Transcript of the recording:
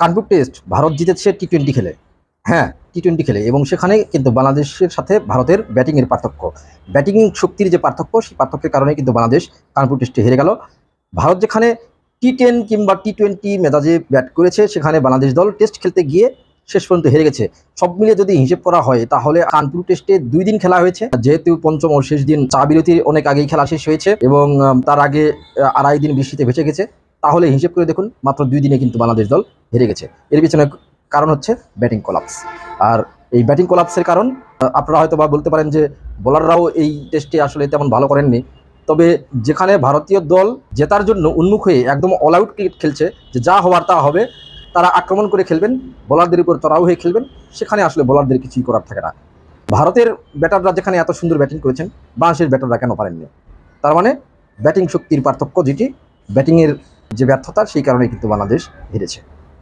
Kanpur test Bharat জিতেছে T twenty খেলে। হ্যাঁ টি টোয়েন্টি খেলে এবং সেখানে কিন্তু বাংলাদেশের সাথে ভারতের ব্যাটিংয়ের পার্থক্য। ব্যাটিং শক্তির যে পার্থক্য, সেই পার্থক্যের কারণে কিন্তু বাংলাদেশ কানপুর টেস্টে হেরে গেল। ভারত যেখানে টি টেন কিংবা টি টোয়েন্টি মেজাজে ব্যাট করেছে, সেখানে বাংলাদেশ দল টেস্ট খেলতে গিয়ে শেষ পর্যন্ত হেরে গেছে। সব মিলিয়ে যদি হিসেব করা হয়, তাহলে কানপুর টেস্টে দুই দিন খেলা হয়েছে। যেহেতু পঞ্চম ও শেষ দিন চা বিরতির অনেক আগেই খেলা শেষ হয়েছে এবং তার আগে আড়াই দিন বৃষ্টিতে ভেসে গেছে। তাহলে হিসেব করে দেখুন, মাত্র দুই দিনে কিন্তু বাংলাদেশ দল হেরে গেছে। এর পিছনে কারণ হচ্ছে ব্যাটিং কলাপস আর এই ব্যাটিং কলাপসের কারণ আপনারা হয়তো বা বলতে পারেন যে বোলাররাও এই টেস্টে আসলে তেমন ভালো করেননি। তবে যেখানে ভারতীয় দল জেতার জন্য উন্মুখ হয়ে একদম অল আউট ক্রিকেট খেলছে, যে যা হওয়ার তা হবে, তারা আক্রমণ করে খেলবেন বোলারদের উপর চড়াও হয়ে খেলবেন, সেখানে আসলে বোলারদের কিছুই করার থাকে না। ভারতের ব্যাটাররা যেখানে এত সুন্দর ব্যাটিং করেছেন বাংলাদেশের ব্যাটাররা কেন পারেননি? তার মানে ব্যাটিং শক্তির পার্থক্য যেটি ব্যাটিংয়ের যে ব্যর্থতা সেই কারণে কিন্তু বাংলাদেশ হেরেছে।